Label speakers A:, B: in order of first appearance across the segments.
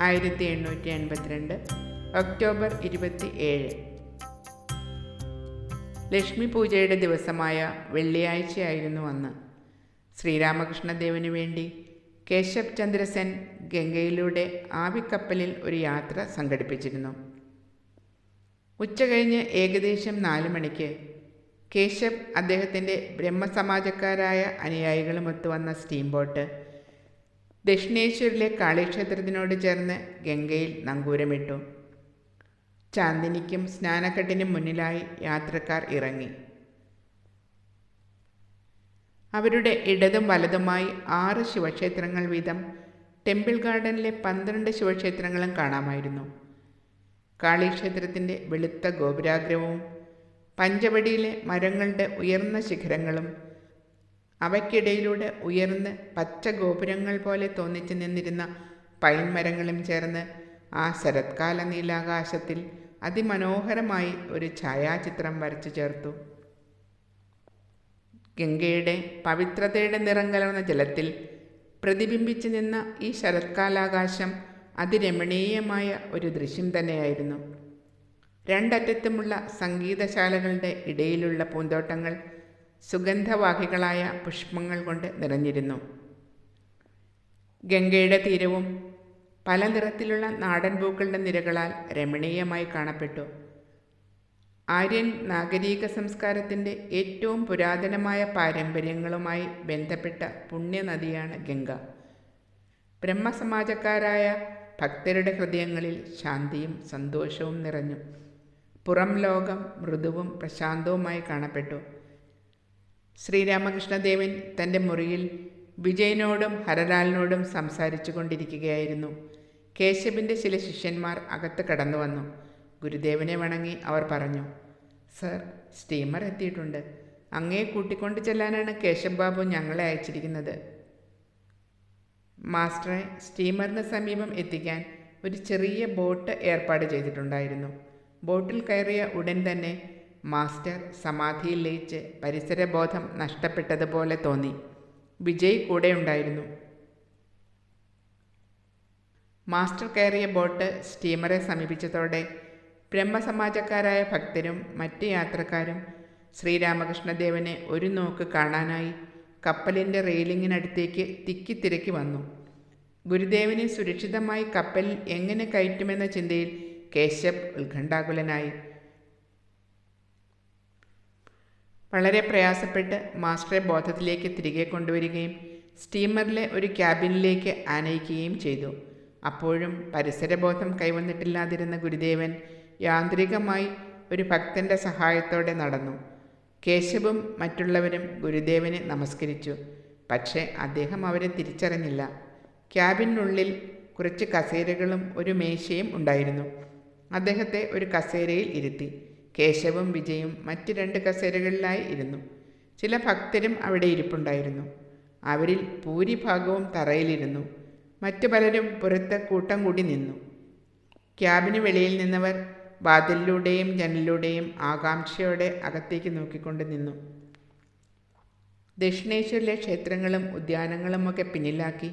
A: ആയിരത്തി എണ്ണൂറ്റി എൺപത്തിരണ്ട് ഒക്ടോബർ ഇരുപത്തി ഏഴ് ലക്ഷ്മി പൂജയുടെ ദിവസമായ വെള്ളിയാഴ്ചയായിരുന്നു അന്ന്. ശ്രീരാമകൃഷ്ണദേവന് വേണ്ടി കേശവ് ചന്ദ്രസെൻ ഗംഗയിലൂടെ ആവിക്കപ്പലിൽ ഒരു യാത്ര സംഘടിപ്പിച്ചിരുന്നു. ഉച്ച ഉച്ചകഴിഞ്ഞ് ഏകദേശം നാല് മണിക്ക് കേശവ് അദ്ദേഹത്തിന്റെ ബ്രഹ്മസമാജക്കാരായ അനുയായികളുമൊത്ത് വന്ന സ്റ്റീം ബോട്ട് ദക്ഷിണേശ്വരിലെ കാളിക്ഷേത്രത്തിനോട് ചേർന്ന് ഗംഗയിൽ നങ്കൂരമിട്ടു. ചാന്ദിനിക്കും സ്നാനക്കെട്ടിനും മുന്നിലായി യാത്രക്കാർ ഇറങ്ങി. അവരുടെ ഇടതും വലതുമായി ആറ് ശിവക്ഷേത്രങ്ങൾ വീതം ടെമ്പിൾ ഗാർഡനിലെ പന്ത്രണ്ട് ശിവക്ഷേത്രങ്ങളും കാണാമായിരുന്നു. കാളിക്ഷേത്രത്തിന്റെ വെളുത്ത ഗോപുരാഗ്രവും പഞ്ചവടിയിലെ മരങ്ങളുടെ ഉയർന്ന ശിഖരങ്ങളും അവയ്ക്കിടയിലൂടെ ഉയർന്ന് പച്ച ഗോപുരങ്ങൾ പോലെ തോന്നിച്ചു നിന്നിരുന്ന പൈൻ മരങ്ങളും ചേർന്ന് ആ ശരത്കാല നീലാകാശത്തിൽ അതിമനോഹരമായി ഒരു ഛായാചിത്രം വരച്ചു ചേർത്തു. ഗംഗയുടെ പവിത്രതയുടെ നിറം കലർന്ന ജലത്തിൽ പ്രതിബിംബിച്ചു നിന്ന ഈ ശരത്കാലാകാശം അതിരമണീയമായ ഒരു ദൃശ്യം തന്നെയായിരുന്നു. രണ്ടറ്റത്തുമുള്ള സംഗീതശാലകളുടെ ഇടയിലുള്ള പൂന്തോട്ടങ്ങൾ സുഗന്ധവാഹികളായ പുഷ്പങ്ങൾ കൊണ്ട് നിറഞ്ഞിരുന്നു. ഗംഗയുടെ തീരവും പല നിറത്തിലുള്ള നാടൻ പൂക്കളുടെ നിരകളാൽ രമണീയമായി കാണപ്പെട്ടു. ആര്യൻ നാഗരിക സംസ്കാരത്തിന്റെ ഏറ്റവും പുരാതനമായ പാരമ്പര്യങ്ങളുമായി ബന്ധപ്പെട്ട പുണ്യനദിയാണ് ഗംഗ. ബ്രഹ്മസമാജക്കാരായ ഭക്തരുടെ ഹൃദയങ്ങളിൽ ശാന്തിയും സന്തോഷവും നിറഞ്ഞു. പുറം ലോകം മൃദുവും പ്രശാന്തവുമായി കാണപ്പെട്ടു. ശ്രീരാമകൃഷ്ണദേവൻ തന്റെ മുറിയിൽ വിജയനോടും ഹരലാലിനോടും സംസാരിച്ചു കൊണ്ടിരിക്കുകയായിരുന്നു. കേശവിന്റെ ചില ശിഷ്യന്മാർ അകത്ത് കടന്നു വന്നു. ഗുരുദേവനെ വണങ്ങി അവർ പറഞ്ഞു സർ സ്റ്റീമർ എത്തിയിട്ടുണ്ട്. അങ്ങേ കൂട്ടിക്കൊണ്ട് ചെല്ലാനാണ് കേശവ് ബാബു ഞങ്ങളെ അയച്ചിരിക്കുന്നത്. മാസ്റ്ററെ സ്റ്റീമറിന് സമീപം എത്തിക്കാൻ ഒരു ചെറിയ ബോട്ട് ഏർപ്പാട് ചെയ്തിട്ടുണ്ടായിരുന്നു. ബോട്ടിൽ കയറിയ ഉടൻ തന്നെ മാസ്റ്റർ സമാധിയിൽ ലയിച്ച് പരിസരബോധം നഷ്ടപ്പെട്ടതുപോലെ തോന്നി. വിജയ് കൂടെ ഉണ്ടായിരുന്നു. മാസ്റ്റർ കയറിയ ബോട്ട് സ്റ്റീമറെ സമീപിച്ചതോടെ ബ്രഹ്മസമാജക്കാരായ ഭക്തരും മറ്റ് യാത്രക്കാരും ശ്രീരാമകൃഷ്ണദേവനെ ഒരു നോക്ക് കാണാനായി കപ്പലിന്റെ റെയിലിങ്ങിനടുത്തേക്ക് തിക്കിത്തിരക്കി വന്നു. ഗുരുദേവനെ സുരക്ഷിതമായി കപ്പലിൽ എങ്ങനെ കയറ്റുമെന്ന ചിന്തയിൽ കേശവ് ഉത്കണ്ഠാകുലനായി. വളരെ പ്രയാസപ്പെട്ട് മാസ്റ്ററെ ബോധത്തിലേക്ക് തിരികെ കൊണ്ടുവരികയും സ്റ്റീമറിലെ ഒരു ക്യാബിനിലേക്ക് ആനയിക്കുകയും ചെയ്തു. അപ്പോഴും പരിസരബോധം കൈവന്നിട്ടില്ലാതിരുന്ന ഗുരുദേവൻ യാന്ത്രികമായി ഒരു ഭക്തന്റെ സഹായത്തോടെ നടന്നു. കേശവും മറ്റുള്ളവരും ഗുരുദേവനെ നമസ്കരിച്ചു. പക്ഷേ അദ്ദേഹം അവരെ തിരിച്ചറിഞ്ഞില്ല. ക്യാബിനുള്ളിൽ കുറച്ച് കസേരകളും ഒരു മേശയും ഉണ്ടായിരുന്നു. അദ്ദേഹത്തെ ഒരു കസേരയിൽ ഇരുത്തി. കേശവും വിജയും മറ്റ് രണ്ട് കസേരകളിലായി ഇരുന്നു. ചില ഭക്തരും അവിടെ ഇരിപ്പുണ്ടായിരുന്നു. അവരിൽ ഭൂരിഭാഗവും തറയിലിരുന്നു. മറ്റു പലരും പുറത്ത് കൂട്ടം കൂടി നിന്നു. ക്യാബിന് വെളിയിൽ നിന്നവർ വാതിലിലൂടെയും ജനലിലൂടെയും ആകാംക്ഷയോടെ അകത്തേക്ക് നോക്കിക്കൊണ്ട് നിന്നു. ദക്ഷിണേശ്വരിലെ ക്ഷേത്രങ്ങളും ഉദ്യാനങ്ങളുമൊക്കെ പിന്നിലാക്കി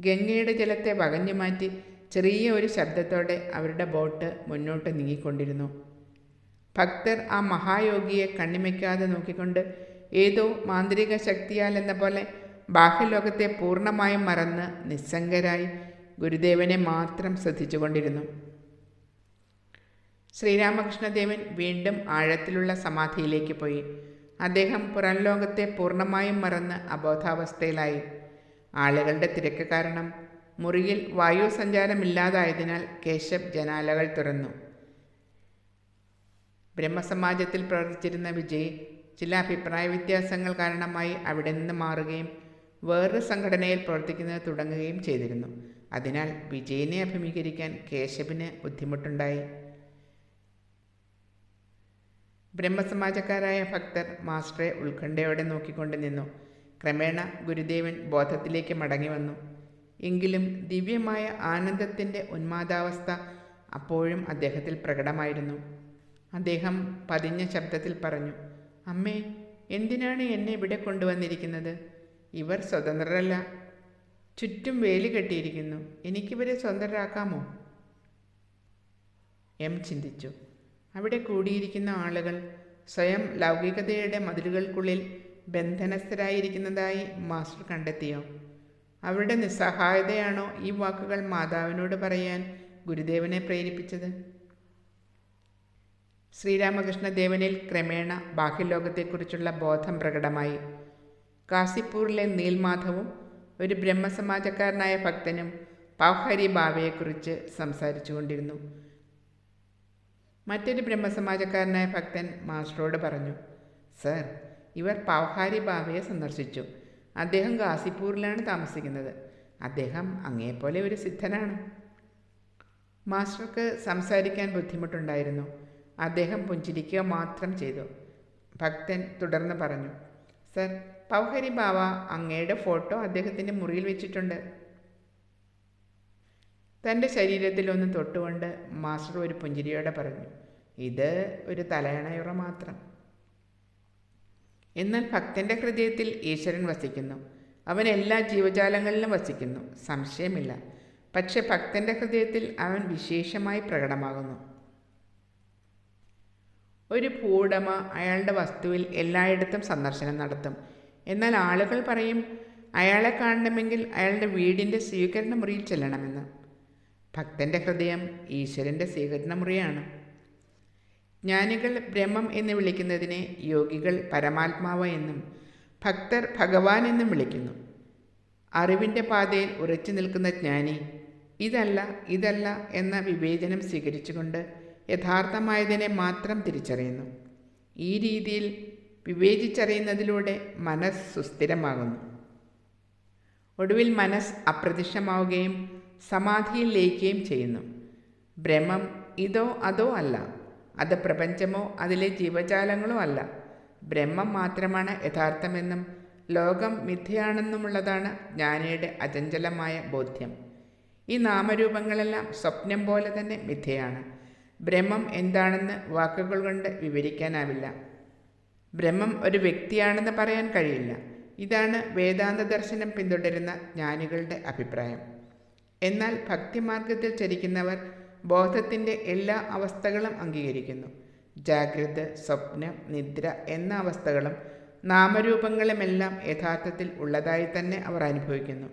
A: ഗംഗയുടെ ജലത്തെ വകഞ്ഞു മാറ്റി ചെറിയ ഒരു ശബ്ദത്തോടെ അവരുടെ ബോട്ട് മുന്നോട്ട് നീങ്ങിക്കൊണ്ടിരുന്നു. ഭക്തർ ആ മഹായോഗിയെ കണ്ണിമയ്ക്കാതെ നോക്കിക്കൊണ്ട് ഏതോ മാന്ത്രിക ശക്തിയാൽ എന്ന പോലെ ബാഹ്യലോകത്തെ പൂർണമായും മറന്ന് നിസ്സംഗരായി ഗുരുദേവനെ മാത്രം ശ്രദ്ധിച്ചുകൊണ്ടിരുന്നു. ശ്രീരാമകൃഷ്ണദേവൻ വീണ്ടും ആഴത്തിലുള്ള സമാധിയിലേക്ക് പോയി. അദ്ദേഹം പുറം ലോകത്തെ പൂർണമായും മറന്ന് അബോധാവസ്ഥയിലായി. ആളുകളുടെ തിരക്ക് കാരണം മുറിയിൽ വായു സഞ്ചാരമില്ലാതായതിനാൽ കേശവ് ജനാലകൾ തുറന്നു. ബ്രഹ്മസമാജത്തിൽ പ്രവർത്തിച്ചിരുന്ന വിജയ് ചില അഭിപ്രായ വ്യത്യാസങ്ങൾ കാരണമായി അവിടെ നിന്ന് മാറുകയും വേറൊരു സംഘടനയിൽ പ്രവർത്തിക്കുന്നത് തുടങ്ങുകയും ചെയ്തിരുന്നു. അതിനാൽ വിജയനെ അഭിമുഖീകരിക്കാൻ കേശവിന് ബുദ്ധിമുട്ടുണ്ടായി. ബ്രഹ്മസമാജക്കാരായ ഭക്തർ മാസ്റ്ററെ ഉത്കണ്ഠയോടെ നോക്കിക്കൊണ്ട് നിന്നു. ക്രമേണ ഗുരുദേവൻ ബോധത്തിലേക്ക് മടങ്ങി വന്നു. എങ്കിലും ദിവ്യമായ ആനന്ദത്തിന്റെ ഉന്മാദാവസ്ഥ അപ്പോഴും അദ്ദേഹത്തിൽ പ്രകടമായിരുന്നു. അദ്ദേഹം പതിഞ്ഞ ശബ്ദത്തിൽ പറഞ്ഞു അമ്മേ എന്തിനാണ് എന്നെ ഇവിടെ കൊണ്ടുവന്നിരിക്കുന്നത്? ഇവർ സ്വതന്ത്രരല്ല. ചുറ്റും വേലി കെട്ടിയിരിക്കുന്നു. എനിക്കിവരെ സ്വതന്ത്രരാക്കാമോ? എം ചിന്തിച്ചു. അവിടെ കൂടിയിരിക്കുന്ന ആളുകൾ സ്വയം ലൗകികതയുടെ മതിലുകൾക്കുള്ളിൽ ബന്ധനസ്ഥരായിരിക്കുന്നതായി മാസ്റ്റർ കണ്ടെത്തിയോ? അവരുടെ നിസ്സഹായതയാണോ ഈ വാക്കുകൾ മാതാവിനോട് പറയാൻ ഗുരുദേവനെ പ്രേരിപ്പിച്ചത്? ശ്രീരാമകൃഷ്ണദേവനിൽ ക്രമേണ ബാഹ്യലോകത്തെക്കുറിച്ചുള്ള ബോധം പ്രകടമായി. കാസിപ്പൂരിലെ നീൽമാധവും ഒരു ബ്രഹ്മസമാജക്കാരനായ ഭക്തനും പൗഹരി ബാബയെക്കുറിച്ച് സംസാരിച്ചു കൊണ്ടിരുന്നു മറ്റൊരു ബ്രഹ്മസമാജക്കാരനായ ഭക്തൻ മാസ്റ്ററോട് പറഞ്ഞു സർ ഇവർ പൗഹാരി ബാബയെ സന്ദർശിച്ചു. അദ്ദേഹം ഗാസിപ്പൂരിലാണ് താമസിക്കുന്നത്. അദ്ദേഹം അങ്ങേപ്പോലെ ഒരു സിദ്ധനാണ്. മാസ്റ്റർക്ക് സംസാരിക്കാൻ ബുദ്ധിമുട്ടുണ്ടായിരുന്നു. അദ്ദേഹം പുഞ്ചിരിക്കുക മാത്രം ചെയ്തു. ഭക്തൻ തുടർന്ന് പറഞ്ഞു സർ പൗഹരി ബാവ അങ്ങയുടെ ഫോട്ടോ അദ്ദേഹത്തിന്റെ മുറിയിൽ വെച്ചിട്ടുണ്ട്. തന്റെ ശരീരത്തിൽ ഒന്ന് തൊട്ടുകൊണ്ട് മാസ്റ്റർ ഒരു പുഞ്ചിരിയോടെ പറഞ്ഞു ഇത് ഒരു തലയണയുറ മാത്രം. എന്നാൽ ഭക്തന്റെ ഹൃദയത്തിൽ ഈശ്വരൻ വസിക്കുന്നു. അവൻ എല്ലാ ജീവജാലങ്ങളിലും വസിക്കുന്നു. സംശയമില്ല. പക്ഷെ ഭക്തന്റെ ഹൃദയത്തിൽ അവൻ വിശേഷമായി പ്രകടമാകുന്നു. ഒരു ഭൂവുടമ അയാളുടെ വസ്തുവിൽ എല്ലായിടത്തും സന്ദർശനം നടത്തും. എന്നാൽ ആളുകൾ പറയും അയാളെ കാണണമെങ്കിൽ അയാളുടെ വീടിന്റെ സ്വീകരണ മുറിയിൽ ചെല്ലണമെന്ന്. ഭക്തന്റെ ഹൃദയം ഈശ്വരന്റെ സ്വീകരണ മുറിയാണ് ജ്ഞാനികൾ ബ്രഹ്മം എന്ന് വിളിക്കുന്നതിനെ യോഗികൾ പരമാത്മാവ് എന്നും ഭക്തർ ഭഗവാൻ എന്നും വിളിക്കുന്നു. അറിവിന്റെ പാതയിൽ ഉറച്ചു നിൽക്കുന്ന ജ്ഞാനി ഇതല്ല ഇതല്ല എന്ന വിവേചനം സ്വീകരിച്ചുകൊണ്ട് യഥാർത്ഥമായതിനെ മാത്രം തിരിച്ചറിയുന്നു. ഈ രീതിയിൽ വിവേചിച്ചറിയുന്നതിലൂടെ മനസ്സ് സുസ്ഥിരമാകുന്നു. ഒടുവിൽ മനസ്സ് അപ്രത്യക്ഷമാവുകയും സമാധിയിൽ ലയിക്കുകയും ചെയ്യുന്നു. ഭ്രമം ഇതോ അതോ അല്ല. അത് പ്രപഞ്ചമോ അതിലെ ജീവജാലങ്ങളോ അല്ല. ബ്രഹ്മം മാത്രമാണ് യഥാർത്ഥമെന്നും ലോകം മിഥ്യയാണെന്നുമുള്ളതാണ് ജ്ഞാനിയുടെ അചഞ്ചലമായ ബോധ്യം. ഈ നാമരൂപങ്ങളെല്ലാം സ്വപ്നം പോലെ തന്നെ മിഥ്യയാണ്. ബ്രഹ്മം എന്താണെന്ന് വാക്കുകൾ കൊണ്ട് വിവരിക്കാനാവില്ല. ബ്രഹ്മം ഒരു വ്യക്തിയാണെന്ന് പറയാൻ കഴിയില്ല. ഇതാണ് വേദാന്ത ദർശനം പിന്തുടരുന്ന ജ്ഞാനികളുടെ അഭിപ്രായം. എന്നാൽ ഭക്തിമാർഗത്തിൽ ചരിക്കുന്നവർ ബോധത്തിന്റെ എല്ലാ അവസ്ഥകളും അംഗീകരിക്കുന്നു. ജാഗ്രത സ്വപ്നം നിദ്ര എന്ന അവസ്ഥകളും നാമരൂപങ്ങളുമെല്ലാം യഥാർത്ഥത്തിൽ ഉള്ളതായി തന്നെ അവർ അനുഭവിക്കുന്നു.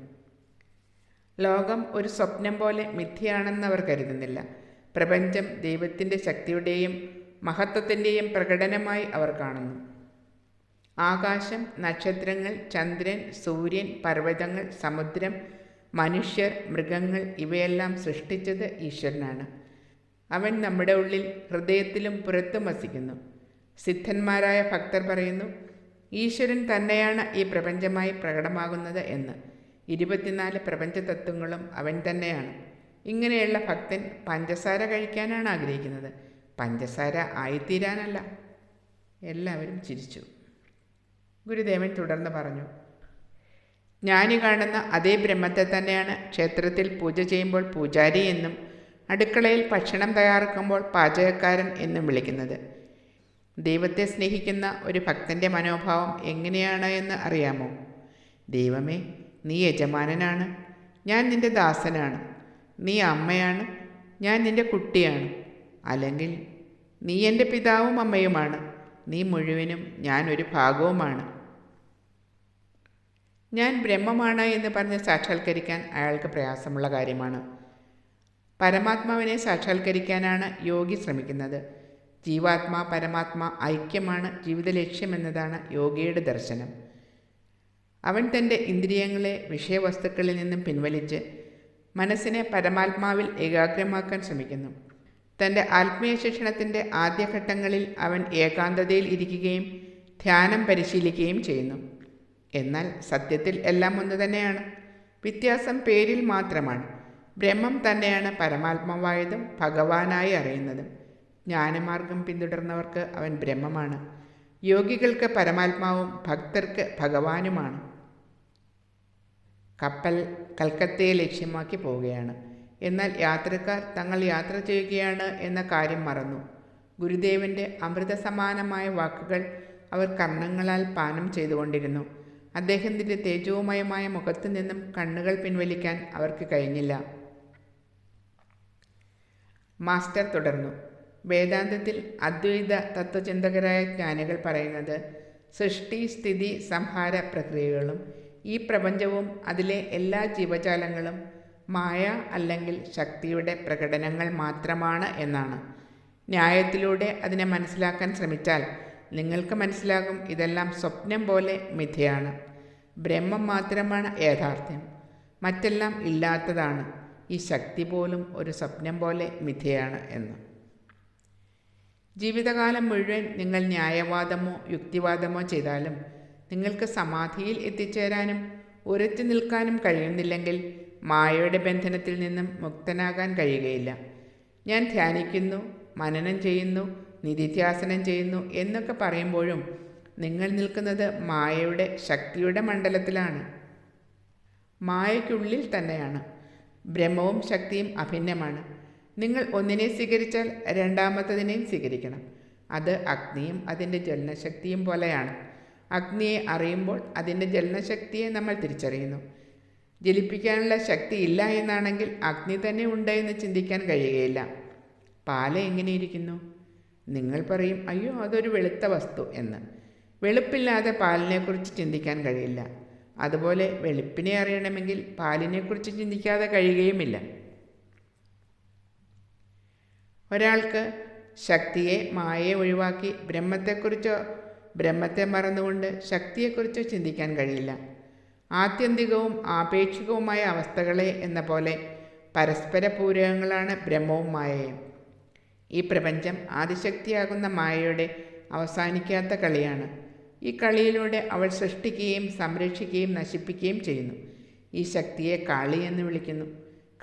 A: ലോകം ഒരു സ്വപ്നം പോലെ മിഥ്യയാണെന്ന് അവർ കരുതുന്നില്ല. പ്രപഞ്ചം ദൈവത്തിന്റെ ശക്തിയുടെയും മഹത്വത്തിന്റെയും പ്രകടനമായി അവർ കാണുന്നു. ആകാശം നക്ഷത്രങ്ങൾ ചന്ദ്രൻ സൂര്യൻ പർവതങ്ങൾ സമുദ്രം മനുഷ്യർ മൃഗങ്ങൾ ഇവയെല്ലാം സൃഷ്ടിച്ചത് ഈശ്വരനാണ്. അവൻ നമ്മുടെ ഉള്ളിൽ ഹൃദയത്തിലും പുറത്തും വസിക്കുന്നു. സിദ്ധന്മാരായ ഭക്തർ പറയുന്നു ഈശ്വരൻ തന്നെയാണ് ഈ പ്രപഞ്ചമായി പ്രകടമാകുന്നത് എന്ന്. ഇരുപത്തിനാല് പ്രപഞ്ച തത്വങ്ങളും അവൻ തന്നെയാണ്. ഇങ്ങനെയുള്ള ഭക്തൻ പഞ്ചസാര കഴിക്കാനാണ് ആഗ്രഹിക്കുന്നത്. പഞ്ചസാര ആയിത്തീരാനല്ല. എല്ലാവരും ചിരിച്ചു. ഗുരുദേവൻ തുടർന്ന് പറഞ്ഞു ജ്ഞാനി കാണുന്ന അതേ ബ്രഹ്മത്തെ തന്നെയാണ്. ക്ഷേത്രത്തിൽ പൂജ ചെയ്യുമ്പോൾ പൂജാരി എന്നും അടുക്കളയിൽ ഭക്ഷണം തയ്യാറാക്കുമ്പോൾ പാചകക്കാരൻ എന്നും വിളിക്കുന്നത്. ദൈവത്തെ സ്നേഹിക്കുന്ന ഒരു ഭക്തന്റെ മനോഭാവം എങ്ങനെയാണ് എന്ന് അറിയാമോ? ദൈവമേ നീ യജമാനനാണ്. ഞാൻ നിന്റെ ദാസനാണ്. നീ അമ്മയാണ്. ഞാൻ നിന്റെ കുട്ടിയാണ്. അല്ലെങ്കിൽ നീ എന്റെ പിതാവും അമ്മയുമാണ്. നീ മുഴുവനും ഞാൻ ഒരു ഭാഗവുമാണ്. ഞാൻ ബ്രഹ്മമാണ് എന്ന് പറഞ്ഞ് സാക്ഷാത്കരിക്കാൻ അയാൾക്ക് പ്രയാസമുള്ള കാര്യമാണ്. പരമാത്മാവിനെ സാക്ഷാത്കരിക്കാനാണ് യോഗി ശ്രമിക്കുന്നത്. ജീവാത്മാ പരമാത്മാ ഐക്യമാണ് ജീവിത ലക്ഷ്യമെന്നതാണ് യോഗിയുടെ ദർശനം. അവൻ തന്റെ ഇന്ദ്രിയങ്ങളെ വിഷയവസ്തുക്കളിൽ നിന്നും പിൻവലിച്ച് മനസ്സിനെ പരമാത്മാവിൽ ഏകാഗ്രമാക്കാൻ ശ്രമിക്കുന്നു. തന്റെ ആത്മീയ ശിക്ഷണത്തിന്റെ ആദ്യഘട്ടങ്ങളിൽ അവൻ ഏകാന്തതയിൽ ഇരിക്കുകയും ധ്യാനം പരിശീലിക്കുകയും ചെയ്യുന്നു. എന്നാൽ സത്യത്തിൽ എല്ലാം ഒന്ന് തന്നെയാണ്. വ്യത്യാസം പേരിൽ മാത്രമാണ്. ബ്രഹ്മം തന്നെയാണ് പരമാത്മാവായതും ഭഗവാനായി അറിയുന്നതും. ജ്ഞാനമാർഗം പിന്തുടർന്നവർക്ക് അവൻ ബ്രഹ്മമാണ്. യോഗികൾക്ക് പരമാത്മാവും ഭക്തർക്ക് ഭഗവാനുമാണ്. കപ്പൽ കൽക്കത്തയെ ലക്ഷ്യമാക്കി പോവുകയാണ്. എന്നാൽ യാത്രക്കാർ തങ്ങൾ യാത്ര ചെയ്യുകയാണ് എന്ന കാര്യം മറന്നു. ഗുരുദേവന്റെ അമൃതസമാനമായ വാക്കുകൾ അവർ കർണങ്ങളാൽ പാനം ചെയ്തുകൊണ്ടിരുന്നു. അദ്ദേഹത്തിന്റെ തേജോമയമായ മുഖത്തു നിന്നും കണ്ണുകൾ പിൻവലിക്കാൻ അവർക്ക് കഴിഞ്ഞില്ല. മാസ്റ്റർ തുടർന്നു. വേദാന്തത്തിൽ അദ്വൈത തത്വചിന്തകരായ ജ്ഞാനികൾ പറയുന്നത് സൃഷ്ടി സ്ഥിതി സംഹാര പ്രക്രിയകളും ഈ പ്രപഞ്ചവും അതിലെ എല്ലാ ജീവജാലങ്ങളും മായ അല്ലെങ്കിൽ ശക്തിയുടെ പ്രകടനങ്ങൾ മാത്രമാണ് എന്നാണ്. ന്യായത്തിലൂടെ അതിനെ മനസ്സിലാക്കാൻ ശ്രമിച്ചാൽ നിങ്ങൾക്ക് മനസ്സിലാകും ഇതെല്ലാം സ്വപ്നം പോലെ മിഥ്യയാണ്. ബ്രഹ്മം മാത്രമാണ് യാഥാർത്ഥ്യം. മറ്റെല്ലാം ഇല്ലാത്തതാണ്. ഈ ശക്തി പോലും ഒരു സ്വപ്നം പോലെ മിഥ്യയാണ് എന്ന്. ജീവിതകാലം മുഴുവൻ നിങ്ങൾ ന്യായവാദമോ യുക്തിവാദമോ ചെയ്താലും നിങ്ങൾക്ക് സമാധിയിൽ എത്തിച്ചേരാനും ഉറച്ചു നിൽക്കാനും കഴിയുന്നില്ലെങ്കിൽ മായയുടെ ബന്ധനത്തിൽ നിന്നും മുക്തനാകാൻ കഴിയുകയില്ല. ഞാൻ ധ്യാനിക്കുന്നു മനനം ചെയ്യുന്നു നിധിധ്യാസനം ചെയ്യുന്നു എന്നൊക്കെ പറയുമ്പോഴും നിങ്ങൾ നിൽക്കുന്നത് മായയുടെ ശക്തിയുടെ മണ്ഡലത്തിലാണ്. മായയ്ക്കുള്ളിൽ തന്നെയാണ്. ബ്രഹ്മവും ശക്തിയും അഭിന്നമാണ്. നിങ്ങൾ ഒന്നിനെ സ്വീകരിച്ചാൽ രണ്ടാമത്തതിനെയും സ്വീകരിക്കണം. അത് അഗ്നിയും അതിന്റെ ജ്വലനശക്തിയും പോലെയാണ്. അഗ്നിയെ അറിയുമ്പോൾ അതിന്റെ ജ്വലനശക്തിയെ നമ്മൾ തിരിച്ചറിയുന്നു. ജലിപ്പിക്കാനുള്ള ശക്തി ഇല്ല എന്നാണെങ്കിൽ അഗ്നി തന്നെ ഉണ്ട് എന്ന് ചിന്തിക്കാൻ കഴിയുകയില്ല. പാല എങ്ങനെയിരിക്കുന്നു? നിങ്ങൾ പറയും അയ്യോ അതൊരു വെളുത്ത വസ്തു എന്ന്. വെളുപ്പില്ലാതെ പാലിനെക്കുറിച്ച് ചിന്തിക്കാൻ കഴിയില്ല. അതുപോലെ വെളുപ്പിനെ അറിയണമെങ്കിൽ പാലിനെക്കുറിച്ച് ചിന്തിക്കാതെ കഴിയുകയുമില്ല. ഒരാൾക്ക് ശക്തിയെ മായയെ ഒഴിവാക്കി ബ്രഹ്മത്തെക്കുറിച്ചോ ബ്രഹ്മത്തെ മറന്നുകൊണ്ട് ശക്തിയെക്കുറിച്ച് ചിന്തിക്കാൻ കഴിയില്ല. ആത്യന്തികവും ആപേക്ഷികവുമായ അവസ്ഥകളെ എന്ന പോലെ പരസ്പര പൂരകങ്ങളാണ് ബ്രഹ്മവും മായയും. ഈ പ്രപഞ്ചം ആദിശക്തിയാകുന്ന മായയുടെ അവസാനിക്കാത്ത കളിയാണ്. ഈ കളിയിലൂടെ അവൾ സൃഷ്ടിക്കുകയും സംരക്ഷിക്കുകയും നശിപ്പിക്കുകയും ചെയ്യുന്നു. ഈ ശക്തിയെ കാളി എന്ന് വിളിക്കുന്നു.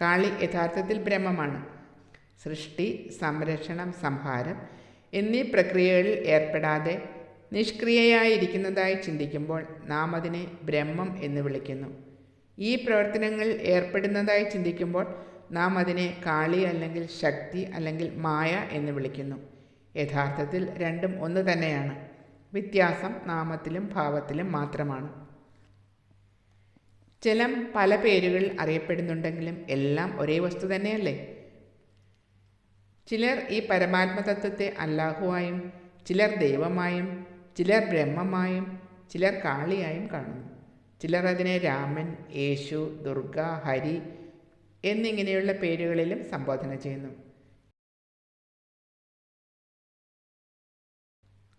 A: കാളി യഥാർത്ഥത്തിൽ ബ്രഹ്മമാണ്. സൃഷ്ടി സംരക്ഷണം സംഹാരം എന്നീ പ്രക്രിയകളിൽ ഏർപ്പെടാതെ നിഷ്ക്രിയയായിരിക്കുന്നതായി ചിന്തിക്കുമ്പോൾ നാം അതിനെ ബ്രഹ്മം എന്ന് വിളിക്കുന്നു. ഈ പ്രവർത്തനങ്ങളിൽ ഏർപ്പെടുന്നതായി ചിന്തിക്കുമ്പോൾ നാം അതിനെ കാളി അല്ലെങ്കിൽ ശക്തി അല്ലെങ്കിൽ മായ എന്ന് വിളിക്കുന്നു. യഥാർത്ഥത്തിൽ രണ്ടും ഒന്ന് തന്നെയാണ്. വ്യത്യാസം നാമത്തിലും ഭാവത്തിലും മാത്രമാണ്. ജലം പല പേരുകൾ അറിയപ്പെടുന്നുണ്ടെങ്കിലും എല്ലാം ഒരേ വസ്തു തന്നെയല്ലേ? ചിലർ ഈ പരമാത്മതത്വത്തെ അല്ലാഹുവായും ചിലർ ദൈവമായും ചിലർ ബ്രഹ്മമായും ചിലർ കാളിയായും കാണുന്നു. ചിലർ അതിനെ രാമൻ യേശു ദുർഗ ഹരി എന്നിങ്ങനെയുള്ള പേരുകളിലും സംബോധന ചെയ്യുന്നു.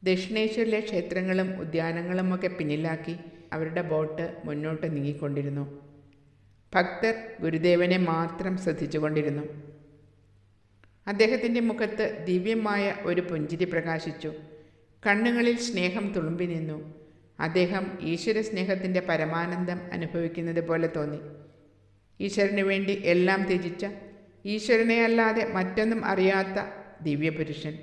A: ദക്ഷിണേശ്വരിലെ ക്ഷേത്രങ്ങളും ഉദ്യാനങ്ങളും ഒക്കെ പിന്നിലാക്കി അവരുടെ ബോട്ട് മുന്നോട്ട് നീങ്ങിക്കൊണ്ടിരുന്നു. ഭക്തർ ഗുരുദേവനെ മാത്രം ശ്രദ്ധിച്ചുകൊണ്ടിരുന്നു. അദ്ദേഹത്തിന്റെ മുഖത്ത് ദിവ്യമായ ഒരു പുഞ്ചിരി പ്രകാശിച്ചു. കണ്ണുകളിൽ സ്നേഹം തുളുമ്പി നിന്നു. അദ്ദേഹം ഈശ്വര സ്നേഹത്തിന്റെ പരമാനന്ദം അനുഭവിക്കുന്നത് പോലെ തോന്നി. ഈശ്വരന് വേണ്ടി എല്ലാം ത്യജിച്ച ഈശ്വരനെ അല്ലാതെ മറ്റൊന്നും അറിയാത്ത ദിവ്യപുരുഷൻ.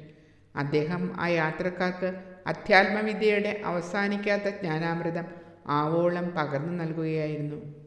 A: അദ്ദേഹം ആ യാത്രക്കാർക്ക് അധ്യാത്മവിദ്യയുടെ അവസാനിക്കാത്ത ജ്ഞാനാമൃതം ആവോളം പകർന്നു നൽകുകയായിരുന്നു.